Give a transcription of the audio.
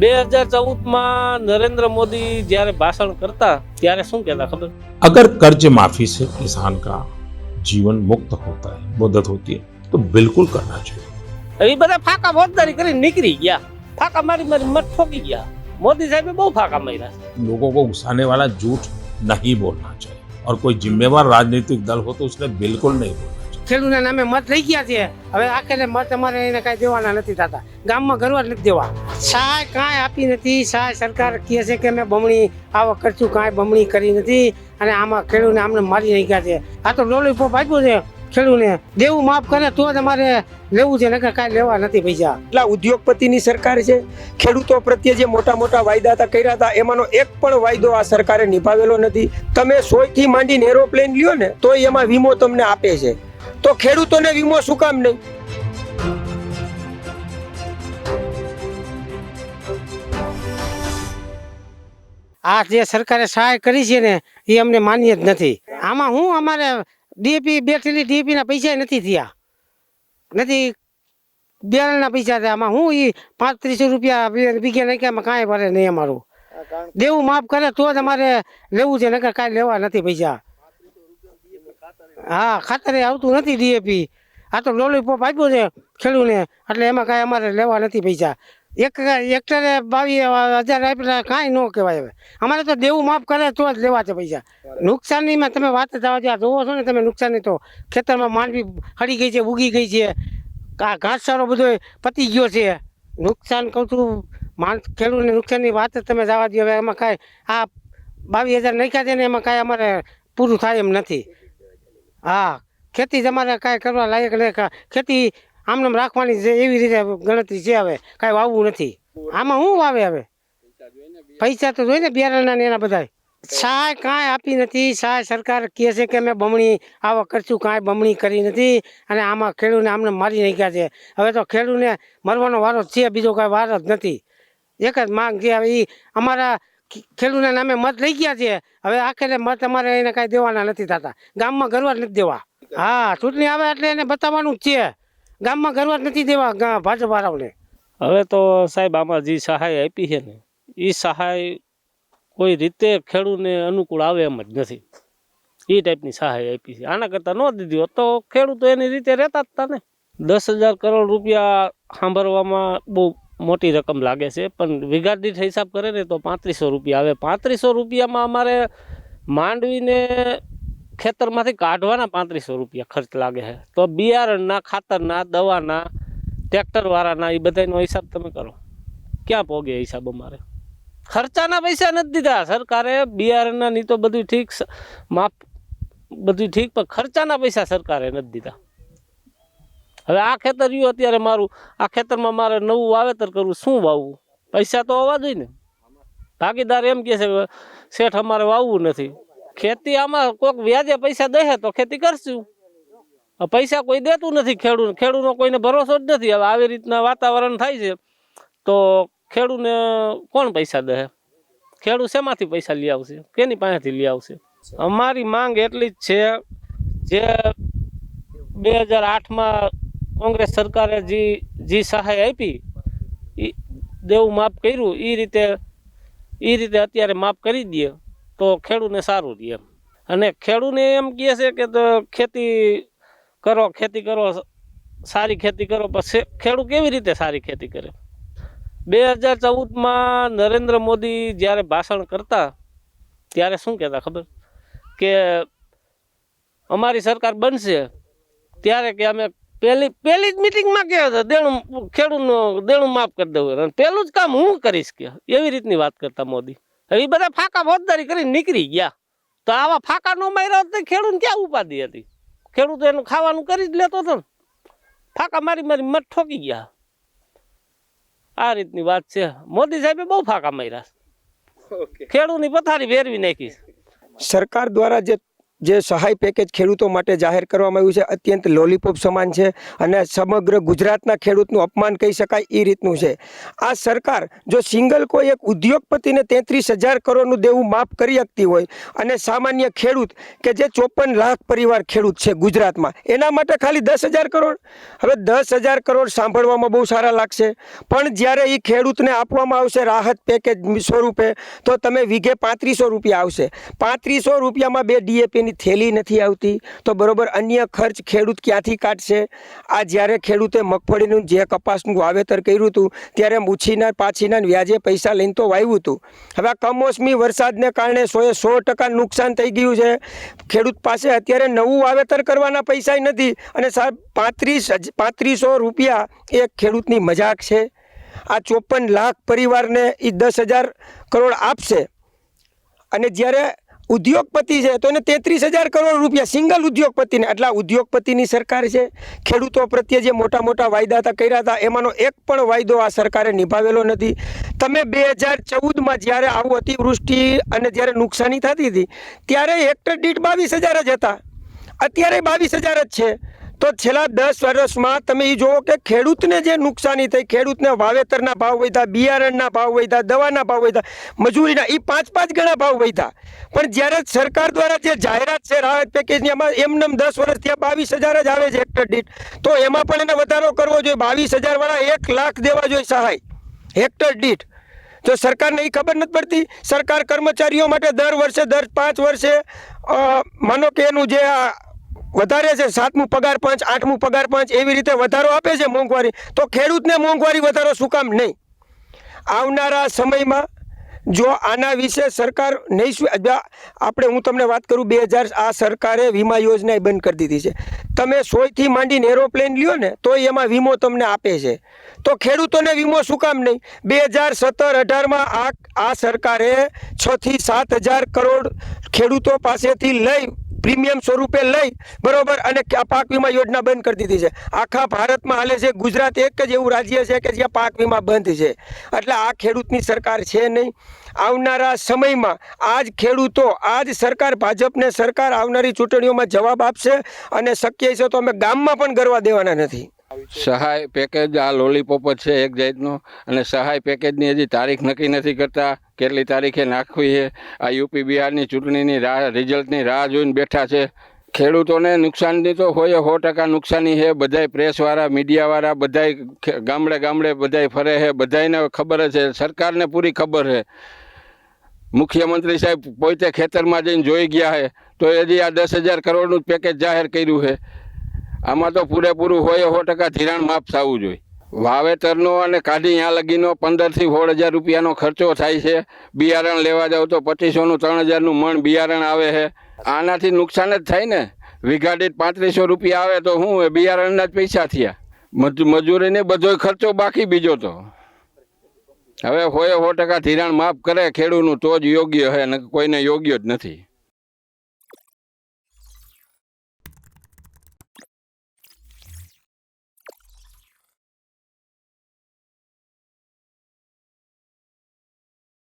બે હજાર ચૌદમાં નરેન્દ્ર મોદી જ્યારે ભાષણ કરતા ત્યારે શું કહેતા ખબર अगर कर्ज माफी से किसान का जीवन मुक्त होता है मदद होती है तो बिल्कुल करना चाहिए એ બધા ફાકા ફોજદારી કરીને નીકળી ગયા ફાકા મારી મારી મત ઠોકી ગયા મોદી સાહેબે બહુ ફાકા માર્યા लोगों को उकसाने वाला झूठ नहीं बोलना चाहिए और कोई जिम्मेवार राजनीतिक दल हो तो उसने बिल्कुल नहीं बोलना चाहिए ખેડૂતના નામે મત લઈ ગયા છે. હવે આખરે મત અમારે એને કાંઈ દેવાના નથી થતા. ગામમાં ગરવા જ નથી દેવા. સહાય કાંઈ આપી નથી. સહાય સરકાર કહે છે કે અમે બમણી આવક કરશું. કાંઈ બમણી કરી નથી. અને આમાં ખેડૂતને આમને મારી નાખ્યા છે. આ તો લોલીપોપ આપ્યું છે ખેડૂતને. દેવું માફ કરે તો જ અમારે લેવું છે. નકર કાંઈ લેવા નથી પૈસા. એટલા ઉદ્યોગપતિની સરકાર છે. ખેડૂતો પ્રત્યે જે મોટા મોટા વાયદા હતા કર્યા હતા, એમાંનો એક પણ વાયદો આ સરકારે નિભાવેલો નથી. તમે સોયથી માંડીને એરોપ્લેન લ્યો ને તો એમાં વીમો તમને આપે છે. તો ખેડૂતોને વીમો શું કામ નહીં? આ જે સરકારે સહાય કરી છે ને એ અમને માન્ય જ નથી. આમાં હું અમારે ડીએપી બેઠેલી ડીએપી ના પૈસા નથી થયા. નથી બિયારણના પૈસા થયા. આમાં હું એ પાંત્રીસો રૂપિયા વીઘે નાખ્યામાં કાંઈ ભરે નહીં અમારું. દેવું માફ કરે તો જ અમારે લેવું છે નકર કાંઈ લેવા નથી પૈસા. હા ખાતરે આવતું નથી ડીએપી આ તો લોલીપોપ આપ્યું છે ખેડૂને. એટલે એમાં કાંઈ અમારે લેવા નથી પૈસા. એક હેક્ટરે બાવીસ હજાર આપેલા કાંઈ ન કહેવાય હવે. અમારે તો દેવું માફ કરે તો જ લેવા છે પૈસા. નુકસાનીમાં તમે વાત જવા જ્યાં જોવો છો ને, તમે નુકસાની તો ખેતરમાં માંડવી હળી ગઈ છે, ઉગી ગઈ છે. ઘાસચારો બધો પતી ગયો છે. નુકસાન કહું છું, માણ ખેડૂતને નુકસાનની વાત જ તમે જવા દો હવે એમાં કાંઈ આ બાવીસ હજાર નાખ્યા છે ને, એમાં કાંઈ અમારે પૂરું થાય એમ નથી. હા, ખેતી તમારે કાંઈ કરવા લાયક નહીં ખેતી આમને રાખવાની છે એવી રીતે ગણતરી છે હવે, કાંઈ વાવવું નથી. આમાં શું વાવે હવે? પૈસા તો જોઈએ ને બિયારણના એના બધાય. સહાય કાંઈ આપી નથી. સહાય સરકાર કહે છે કે અમે બમણી આવક કરશું, કાંઈ બમણી કરી નથી. અને આમાં ખેડૂતને આમને મારી નાખ્યા છે. હવે તો ખેડૂતને મરવાનો વારો છે, બીજો કાંઈ વારો જ નથી. એક જ માંગ છે હવે એ અમારા ખેડૂતના નામે મત લઈ ગયા છે. હવે આખરે મત અમારે એને કાંઈ દેવાના નથી થતા. ગામમાં ગરવા નથી દેવા. હા, ચૂંટણી આવે એટલે એને બતાવવાનું જ છે. ગામમાં ગરવા નથી દેવા ભાજપ વાળાઓને. હવે તો સાહેબ આમાં જે સહાય આપી છે ને એ સહાય કોઈ રીતે ખેડૂતને અનુકૂળ આવે એમ જ નથી. એ ટાઈપની સહાય આપી છે. આના કરતાં ન દીધી હોત તો ખેડૂતો એની રીતે રહેતા જ હતા ને. દસ હજાર કરોડ રૂપિયા સાંભળવામાં બહુ મોટી રકમ લાગે છે, પણ વિઘા દીઠ હિસાબ કરે ને તો પાંત્રીસો રૂપિયા આવે. પાંત્રીસો રૂપિયામાં અમારે માંડવીને ખેતરમાંથી કાઢવાના પાંત્રીસો રૂપિયા ખર્ચ લાગે છે. તો બિયારણના, ખાતરના, દવાના, ટ્રેક્ટરવાળાના એ બધાનો હિસાબ તમે કરો. ક્યાં પોગે હિસાબ અમારે? ખર્ચાના પૈસા નથી દીધા. સરકારે બિયારણના નહીં તો બધું ઠીક માફ, બધું ઠીક, પણ ખર્ચાના પૈસા સરકારે નથી દીધા. હવે આ ખેતર રહ્યું અત્યારે મારું. આ ખેતરમાં મારે નવું વાવેતર કરવું. શું વાવવું? પૈસા તો હોવા જોઈએ ને. ભાગીદાર એમ કહે છે, શેઠ, અમારે વાવવું નથી. ખેતી આમાં કોઈક વ્યાજે પૈસા દે તો ખેતી કરશું. પૈસા કોઈ દેતું નથી ખેડૂત ખેડૂતનો કોઈને ભરોસો જ નથી. હવે આવી રીતના વાતાવરણ થાય છે, તો ખેડૂને કોણ પૈસા દે ખેડૂત શેમાંથી પૈસા લઈ આવશે? કેની પાસેથી લઈ આવશે? અમારી માંગ એટલી જ છે, જે બે હજાર આઠમાં કોંગ્રેસ સરકારે જે જે સહાય આપી એ દેવું માફ કર્યું એ રીતે એ રીતે અત્યારે માફ કરી દઈએ તો ખેડૂતને સારું રહે અને ખેડૂને એમ કહે છે કે તો ખેતી કરો ખેતી કરો, સારી ખેતી કરો પછી ખેડૂત કેવી રીતે સારી ખેતી કરે? બે હજાર ચૌદમાં નરેન્દ્ર મોદી જ્યારે ભાષણ કરતા, ત્યારે શું કહેતા ખબર? કે અમારી સરકાર બનશે, ત્યારે કે અમે પહેલી પહેલી જ મિટિંગમાં કે દેણું ખેડૂતનું દેણું માફ કરી દેવું અને પહેલું જ કામ હું કરીશ કે એવી રીતની વાત કરતા મોદી. હવે એ બધા ફાકા ફોજદારી કરીને નીકળી ગયા. તો આવા ફાકા નો માર્યા હોત તો ખેડૂત ક્યાં ઉપાધિ હતી? ખેડૂત એનું ખાવાનું કરી જ લેતો હતો ને. ફાકા મારી મારી મત ઠોકી ગયા. આ રીતની વાત છે. મોદી સાહેબે બહુ ફાકા માર્યા ખેડૂતની પથારી ફેરવી નાખી સરકાર દ્વારા જે જે સહાય પેકેજ ખેડૂતો માટે જાહેર કરવામાં આવ્યું છે, અત્યંત લોલીપોપ સમાન છે અને સમગ્ર ગુજરાતના ખેડૂતનું અપમાન કહી શકાય એ રીતનું છે. આ સરકાર જો સિંગલ કોઈ એક ઉદ્યોગપતિને તેત્રીસ હજાર કરોડનું દેવું માફ કરી શકતી હોય અને સામાન્ય ખેડૂત કે જે ચોપન લાખ પરિવાર ખેડૂત છે ગુજરાતમાં, એના માટે ખાલી દસ હજાર કરોડ? હવે દસ હજાર કરોડ સાંભળવામાં બહુ સારા લાગશે. પણ જ્યારે એ ખેડૂતને આપવામાં આવશે રાહત પેકેજ સ્વરૂપે, તો તમે વીઘે પાંત્રીસો રૂપિયા આવશે. પાંત્રીસો રૂપિયામાં બે ડીએપીની થેલી નથી આવતી, તો બરોબર અન્ય ખર્ચ ખેડૂત ક્યાંથી કાઢશે? આ જ્યારે ખેડૂતે મગફળીનું જે કપાસનું વાવેતર કર્યું હતું, ત્યારે ઉછીના પાછીના વ્યાજે પૈસા લઈને તો વાવ્યું હતું. હવે આ કમોસમી વરસાદને કારણે સોએ સો ટકા નુકસાન થઈ ગયું છે. ખેડૂત પાસે અત્યારે નવું વાવેતર કરવાના પૈસા નથી અને સાહેબ પાંત્રીસ પાંત્રીસો રૂપિયા એ ખેડૂતની મજાક છે. આ ચોપન લાખ પરિવારને એ દસ હજાર કરોડ આપશે. અને જ્યારે ઉદ્યોગપતિ છે, તો એને તેત્રીસ હજાર કરોડ રૂપિયા સિંગલ ઉદ્યોગપતિને આટલા ઉદ્યોગપતિની સરકાર છે, ખેડૂતો પ્રત્યે જે મોટા મોટા વાયદા હતા કર્યા હતા, એમાંનો એક પણ વાયદો આ સરકારે નિભાવેલો નથી. તમે બે હજાર ચૌદમાં જ્યારે આવું અતિવૃષ્ટિ અને જ્યારે નુકસાની થતી હતી, ત્યારે હેક્ટર દીઠ બાવીસ હજાર જ હતા. અત્યારે બાવીસ હજાર જ છે. તો છેલ્લા દસ વર્ષમાં તમે એ જુઓ કે ખેડૂતને જે નુકસાની થઈ, ખેડૂતને વાવેતરના ભાવ વધ્યા, બિયારણના ભાવ વધ્યા, દવાના ભાવ વધ્યા, મજૂરીના એ પાંચ પાંચ ગણા ભાવ વધ્યા. પણ જ્યારે સરકાર દ્વારા જે જાહેરાત છે, રાહત પેકેજની, એમાં એમનેમ દસ વર્ષ ત્યાં બાવીસ હજાર જ આવે છે હેક્ટર દીઠ. તો એમાં પણ એને વધારો કરવો જોઈએ. બાવીસ હજારવાળા એક લાખ દેવા જોઈએ સહાય. હેક્ટર દીઠ. જો સરકારને એ ખબર નથી પડતી. સરકાર કર્મચારીઓ માટે દર વર્ષે, દર પાંચ વર્ષે માનો કે એનું જે આ વધારે છે. સાતમું પગાર પાંચ, આઠમું પગાર પાંચ એવી રીતે વધારો આપે છે મોંઘવારી. તો ખેડૂતને મોંઘવારી વધારો શું કામ? નહીં. આવનારા સમયમાં જો આના વિશે સરકાર નહીં આપણે, હું તમને વાત કરું, બે હજાર આ સરકારે વીમા યોજના બંધ કરી દીધી છે. તમે સોયથી માંડીને એરોપ્લેન લ્યો ને તો એમાં વીમો તમને આપે છે. તો ખેડૂતોને વીમો શું કામ નહીં? બે હજાર સત્તર અઢારમાં આ આ સરકારે છથી સાત હજાર કરોડ ખેડૂતો પાસેથી લઈ પ્રીમિયમ સ્વરૂપે લઈ, બરોબર, અને પાક વીમા યોજના બંધ કરી દીધી છે. આખા ભારતમાં હાલે છે, ગુજરાત એક જ એવું રાજ્ય છે કે જ્યાં પાક વીમા બંધ છે. એટલે આ ખેડૂતની સરકાર છે નહીં. આવનારા સમયમાં આ જ ખેડૂતો આ જ સરકાર ભાજપને સરકાર આવનારી ચૂંટણીઓમાં જવાબ આપશે અને શક્ય છે તો અમે ગામમાં પણ ગરવા દેવાના નથી. સહાય પેકેજ આ લોલીપોપ જ છે એક જાતનો. અને સહાય પેકેજની હજી તારીખ નક્કી નથી કરતા. કેટલી તારીખે નાખવી છે? આ યુપી બિહારની ચૂંટણીની રાહ, રિઝલ્ટની રાહ જોઈને બેઠા છે. ખેડૂતોને નુકસાનની તો હોય, સો ટકા નુકસાની છે. બધાય પ્રેસવાળા, મીડિયાવાળા, બધાય ગામડે ગામડે બધાય ફરે છે. બધાયને ખબર છે. સરકારને પૂરી ખબર છે. મુખ્યમંત્રી સાહેબ પોતે ખેતરમાં જઈને જોઈ ગયા છે. તો હજી આ દસ હજાર કરોડનું જ પેકેજ જાહેર કર્યું છે. આમાં તો પૂરેપૂરું હોય સો ટકા ધિરાણ માફ થવું જોઈએ. વાવેતરનો અને કાઢી ત્યાં લગીનો પંદરથી સોળ હજાર રૂપિયાનો ખર્ચો થાય છે. બિયારણ લેવા જાવ તો પચીસોનું ત્રણ હજારનું મણ બિયારણ આવે છે. આનાથી નુકસાન જ થાય ને? વીઘા દીઠ પાંત્રીસો રૂપિયા આવે તો શું બિયારણના જ પૈસા થયા. મજ- મજૂરીને બધોય ખર્ચો બાકી બીજો તો. હવે હોય સો ટકા ધિરાણ માફ કરે ખેડૂતનું તો જ યોગ્ય છે, ને, કોઈને યોગ્ય જ નથી.